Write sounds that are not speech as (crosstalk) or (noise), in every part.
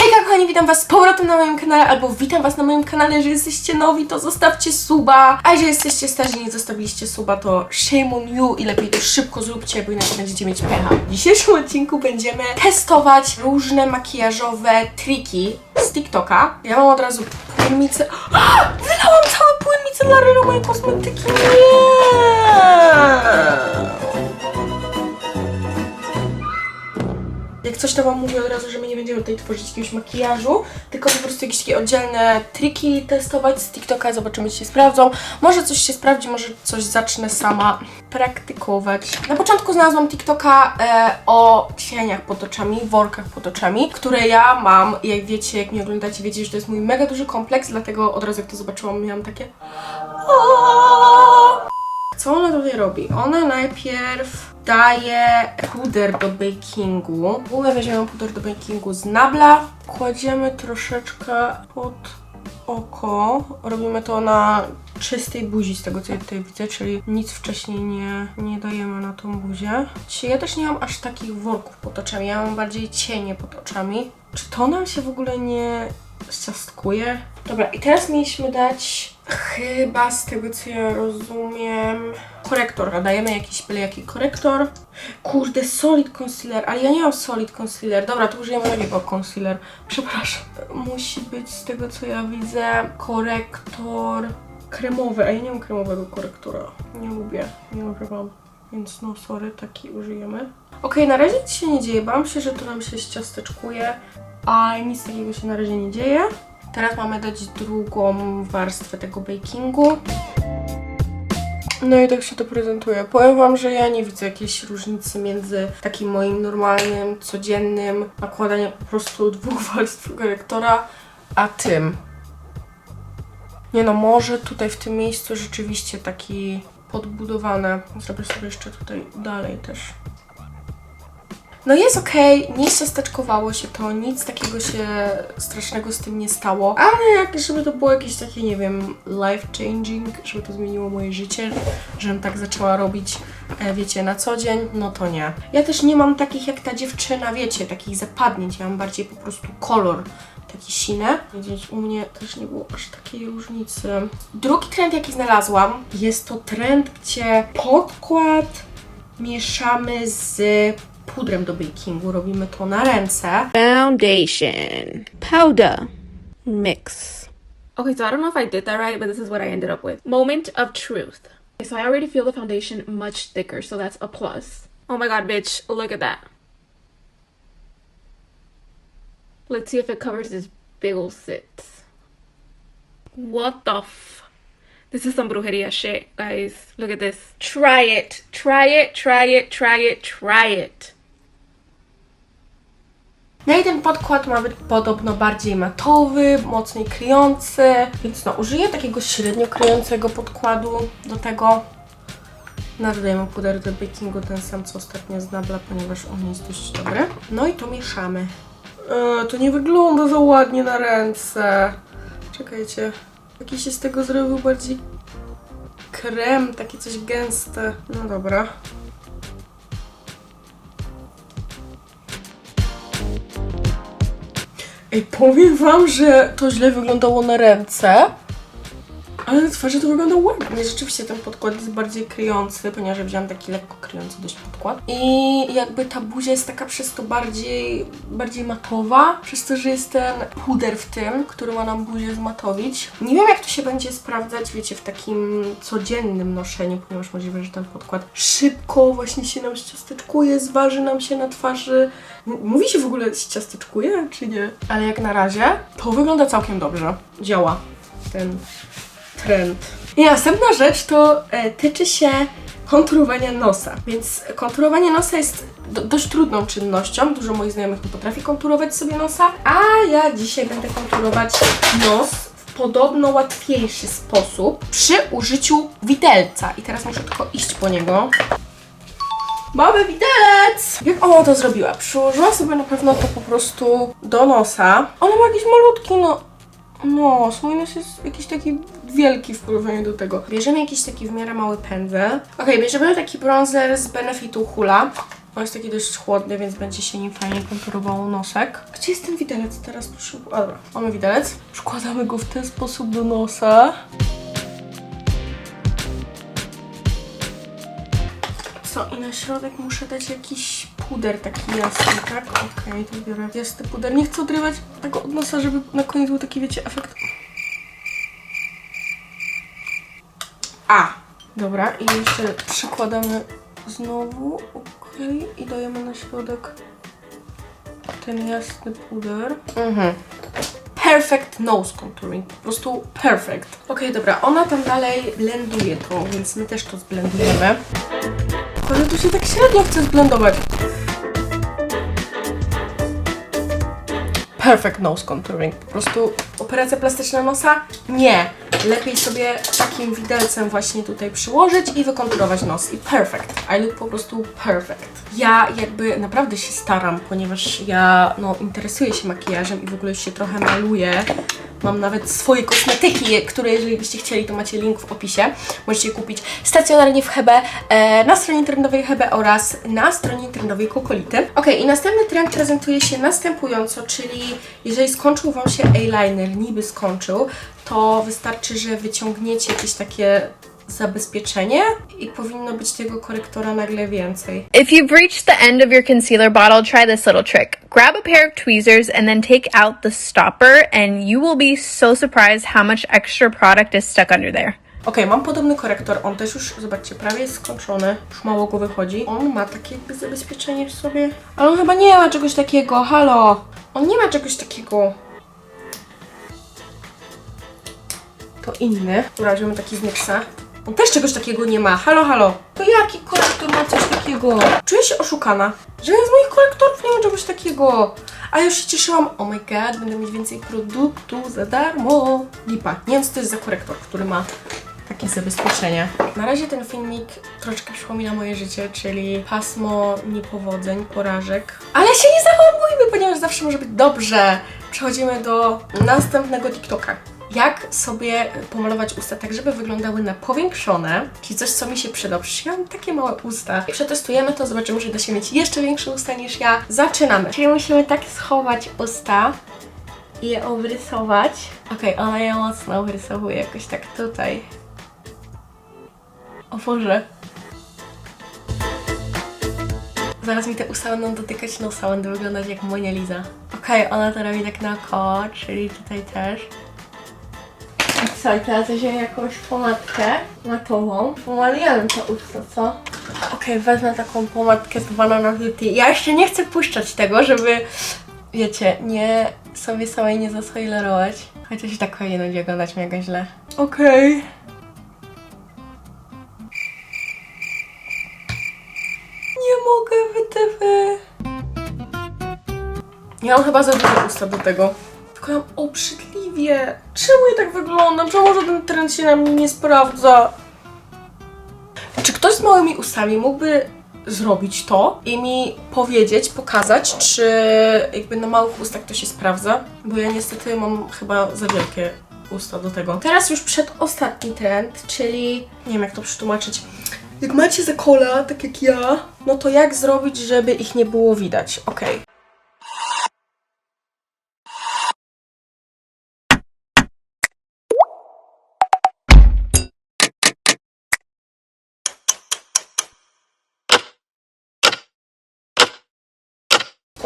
Hejka kochani, witam was z powrotem na moim kanale, albo witam was na moim kanale, jeżeli jesteście nowi, to zostawcie suba, a jeżeli jesteście starzy i nie zostawiliście suba, to shame on you i lepiej to szybko zróbcie, bo inaczej będziecie mieć pecha. W dzisiejszym odcinku będziemy testować różne makijażowe triki z TikToka. Ja mam od razu płynnicę... (gasps) Wylałam całe płyn micelarny do mojej kosmetyki, nie! Jak coś to wam mówię od razu, że my nie będziemy tutaj tworzyć jakiegoś makijażu, tylko po prostu jakieś takie oddzielne triki testować z TikToka, zobaczymy czy się sprawdzą. Może coś się sprawdzi, może coś zacznę sama praktykować. Na początku znalazłam TikToka e, o cieniach pod oczami, workach pod oczami, które ja mam, jak wiecie, jak mnie oglądacie, wiecie, że to jest mój mega duży kompleks, dlatego od razu jak to zobaczyłam, miałam takie co ona tutaj robi? Ona najpierw daje puder do bakingu. W ogóle weźmiemy puder do bakingu z Nabla. Kładziemy troszeczkę pod oko. Robimy to na czystej buzi, z tego co ja tutaj widzę, czyli nic wcześniej nie, nie dajemy na tą buzię. Ja też nie mam aż takich worków pod oczami, ja mam bardziej cienie pod oczami. Czy to nam się w ogóle nie zciastkuje? Dobra, i teraz mieliśmy dać chyba z tego co ja rozumiem korektor. A Dajemy jakiś byle jaki korektor. Kurde, solid concealer, ale ja nie mam solid concealer. Dobra, to użyjemy takiego concealer. Przepraszam. Musi być z tego co ja widzę korektor kremowy, a ja nie mam kremowego korektora. Nie lubię, nie używam. Więc no sorry, taki użyjemy. Okej, na razie nic się nie dzieje. Bałam się, że to nam się ściasteczkuje, a nic takiego się na razie nie dzieje. Teraz mamy dać drugą warstwę tego bakingu. No i tak się to prezentuje. Powiem Wam, że ja nie widzę jakiejś różnicy między takim moim normalnym, codziennym nakładaniem po prostu dwóch (laughs) warstw korektora, a tym. Nie no, może tutaj w tym miejscu rzeczywiście taki podbudowane. Zrobię sobie jeszcze tutaj dalej też. No jest okej, nie ciasteczkowało się to, nic takiego się strasznego z tym nie stało, ale jak, żeby to było jakieś takie, nie wiem, life changing, żeby to zmieniło moje życie, żebym tak zaczęła robić, e, wiecie, na co dzień, no to nie. Ja też nie mam takich jak ta dziewczyna, wiecie, takich zapadnięć, ja mam bardziej po prostu kolor taki sinę. Wiedzieć, u mnie też nie było aż takiej różnicy. Drugi trend, jaki znalazłam, jest to trend, gdzie podkład mieszamy z pudrem do bakingu. Robimy to na ręce. foundation, powder, mix. Okay, so I don't know if I did that right, but this is what I ended up with. Moment of truth. Okay, so I already feel the foundation much thicker, so that's a plus. Oh my god, bitch, look at that. Let's see if it covers this big ol' sit. What the f? This is some brujeria shit, guys. Look at this. Try it. Try it, try it, try it, try it. No i ten podkład ma być podobno bardziej matowy, mocniej kryjący, więc no użyję takiego średnio kryjącego podkładu do tego. No dodajemy puder do bakingu, ten sam co ostatnio z Nabla, ponieważ on jest dość dobry. No i to mieszamy. E, to nie wygląda za ładnie na ręce. Czekajcie, jakiś się z tego zrobił bardziej krem, takie coś gęste. No dobra. Ej, powiem wam, że to źle wyglądało na ręce, ale na twarzy to wygląda ładnie. Rzeczywiście ten podkład jest bardziej kryjący, ponieważ wziąłam taki lekko kryjący dość podkład. I jakby ta buzia jest taka przez to bardziej, bardziej matowa, przez to, że jest ten puder w tym, który ma nam buzię zmatowić. Nie wiem jak to się będzie sprawdzać, wiecie, w takim codziennym noszeniu, ponieważ możliwe, że ten podkład szybko właśnie się nam ściasteczkuje, zważy nam się na twarzy. Mówi się w ogóle ściasteczkuje, czy nie? Ale jak na razie to wygląda całkiem dobrze. Działa ten trend. I następna rzecz to e, tyczy się konturowania nosa. Więc konturowanie nosa jest do, dość trudną czynnością. Dużo moich znajomych nie potrafi konturować sobie nosa, a ja dzisiaj będę konturować nos w podobno łatwiejszy sposób przy użyciu widelca. I teraz muszę tylko iść po niego. Mamy widelec! Jak ona to zrobiła? Przyłożyła sobie na pewno to po prostu do nosa. Ona ma jakiś malutki, no... Nos, mój nos jest jakiś taki wielki w porównaniu do tego. Bierzemy jakiś taki w miarę mały pędzel. Okej, bierzemy taki bronzer z Benefitu Hula. On jest taki dość chłodny, więc będzie się nim fajnie konturowało nosek. Gdzie jest ten widelec teraz? Proszę. A, dobra, mamy widelec. Przykładamy go w ten sposób do nosa. Co, i na środek muszę dać jakiś puder taki jasny, tak? Okej, to biorę jasny puder. Nie chcę odrywać tego od nosa, żeby na koniec był taki, wiecie, efekt. A! Dobra, i jeszcze przykładamy znowu, okej, i dajemy na środek ten jasny puder. Mhm. Perfect nose contouring. Po prostu perfect. Okej, dobra, ona tam dalej blenduje to, więc my też to zblendujemy. Ale tu się tak średnio chce zblendować. Perfect nose contouring. Po prostu operacja plastyczna nosa? Nie. Lepiej sobie takim widelcem właśnie tutaj przyłożyć i wykonturować nos. I perfect. I look po prostu perfect. Ja jakby naprawdę się staram, ponieważ ja no, interesuję się makijażem i w ogóle się trochę maluję. Mam nawet swoje kosmetyki, które jeżeli byście chcieli, to macie link w opisie. Możecie je kupić stacjonarnie w Hebe, e, na stronie internetowej Hebe oraz na stronie internetowej Kokolity. Ok, i następny trend prezentuje się następująco, czyli jeżeli skończył Wam się eyeliner, niby skończył, to wystarczy, że wyciągniecie jakieś takie zabezpieczenie i powinno być tego korektora nagle więcej. If you've reached the end of your concealer bottle, try this little trick. Grab a pair of tweezers and then take out the stopper, and you will be so surprised how much extra product is stuck under there. Okej, mam podobny korektor, on też już, zobaczcie, prawie jest skończony, już mało go wychodzi. On ma takie jakby zabezpieczenie w sobie, ale on chyba nie ma czegoś takiego, halo! On nie ma czegoś takiego. To inny, dobra, taki z Nyxa. On też czegoś takiego nie ma, halo, halo! To jaki korektor ma coś takiego? Czuję się oszukana. Żaden z moich korektorów nie ma czegoś takiego. A już się cieszyłam, oh my god, będę mieć więcej produktu za darmo. Lipa. Nie wiem, co to jest za korektor, który ma takie zabezpieczenie. Na razie ten filmik troszkę przypomina moje życie, czyli pasmo niepowodzeń, porażek. Ale się nie zachowujmy, ponieważ zawsze może być dobrze. Przechodzimy do następnego TikToka. Jak sobie pomalować usta tak, żeby wyglądały na powiększone, czyli coś, co mi się przyda. Przecież ja mam takie małe usta. Przetestujemy to, zobaczymy, czy da się mieć jeszcze większe usta niż ja. Zaczynamy. Czyli musimy tak schować usta i je obrysować. Okej, ona je mocno obrysowuje jakoś tak tutaj. O Boże. Zaraz mi te usta będą dotykać nosa, będę wyglądać jak Monia Lisa. Okej, ona to robi tak naokoło, czyli tutaj też. I teraz weźmiemy jakąś pomadkę matową. Pomalujemy to usta, co? Okej, wezmę taką pomadkę z Banana Beauty. Ja jeszcze nie chcę puszczać tego, żeby, wiecie, nie sobie samej nie zaspoilerować. Chociaż i tak pewnie będzie oglądać mega źle. Okej. Nie mogę, wytywy. Ja mam chyba za duże usta do tego. Tylko ja mam obrzydliwie. Czemu ja tak wyglądam? Czemu żaden trend się na mnie nie sprawdza? Czy ktoś z małymi ustami mógłby zrobić to i mi powiedzieć, pokazać, czy jakby na małych ustach to się sprawdza? Bo ja niestety mam chyba za wielkie usta do tego. Teraz już przedostatni trend, czyli nie wiem jak to przetłumaczyć. Jak macie zakola, tak jak ja, no to jak zrobić, żeby ich nie było widać? Okej.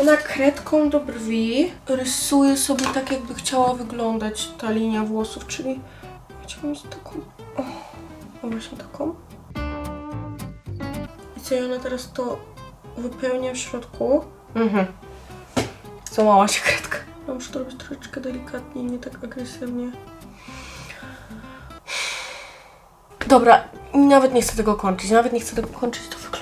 Ona kredką do brwi rysuje sobie tak, jakby chciała wyglądać ta linia włosów, czyli chciałam mieć taką. O, no właśnie taką. I co, i ona teraz to wypełnia w środku. Mhm. Złamała się kredka. Ja muszę to robić troszeczkę delikatniej, nie tak agresywnie. Dobra, nawet nie chcę tego kończyć, nawet nie chcę tego kończyć, to wygląda.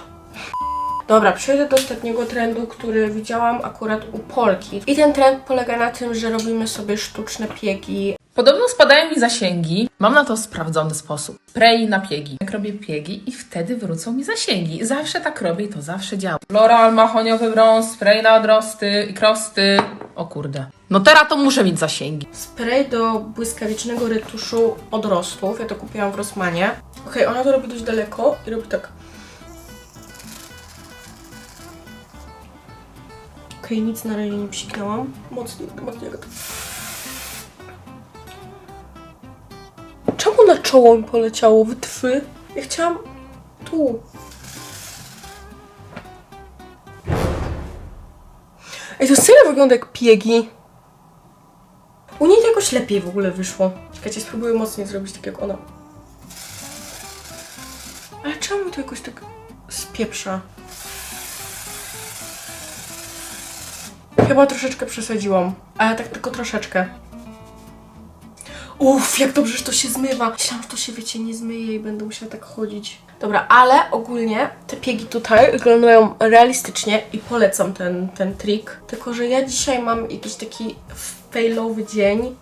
Dobra, przejdę do ostatniego trendu, który widziałam akurat u Polki. I ten trend polega na tym, że robimy sobie sztuczne piegi. Podobno spadają mi zasięgi. Mam na to sprawdzony sposób. Spray na piegi. Jak robię piegi i wtedy wrócą mi zasięgi. Zawsze tak robię i to zawsze działa. L'Oreal mahoniowy brąz, spray na odrosty i krosty. O kurde. No teraz to muszę mieć zasięgi. Spray do błyskawicznego retuszu odrostów. Ja to kupiłam w Rossmanie. Okej, ona to robi dość daleko i robi tak. Okej, nic na razie nie psiknęłam. Mocniej, mocniej. Czemu na czoło mi poleciało? Wytwy. Ja chciałam tu. Ej, to serio wygląda jak piegi. U niej to jakoś lepiej w ogóle wyszło. Czekajcie, spróbuję mocniej zrobić tak jak ona. Ale czemu to jakoś tak spieprza? Chyba troszeczkę przesadziłam, ale tak tylko troszeczkę. Uff, jak dobrze, że to się zmywa. Myślałam, że to się, wiecie, nie zmyje i będę musiała tak chodzić. Dobra, ale ogólnie te piegi tutaj wyglądają realistycznie i polecam ten, ten trik. Tylko, że ja dzisiaj mam jakiś taki failowy dzień.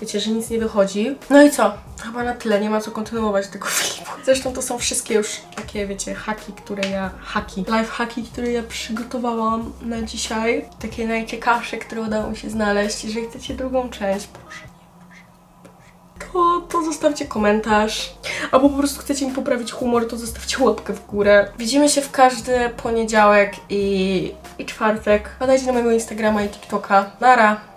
Wiecie, że nic nie wychodzi. No i co? Chyba na tyle, nie ma co kontynuować tego (laughs) filmu. Zresztą to są wszystkie już takie, wiecie, haki, które ja... Haki. Life haki, które ja przygotowałam na dzisiaj. Takie najciekawsze, które udało mi się znaleźć. Jeżeli chcecie drugą część, proszę to, to zostawcie komentarz. Albo po prostu chcecie mi poprawić humor, to zostawcie łapkę w górę. Widzimy się w każdy poniedziałek i, i czwartek. Badajcie na mojego Instagrama i TikToka. Nara!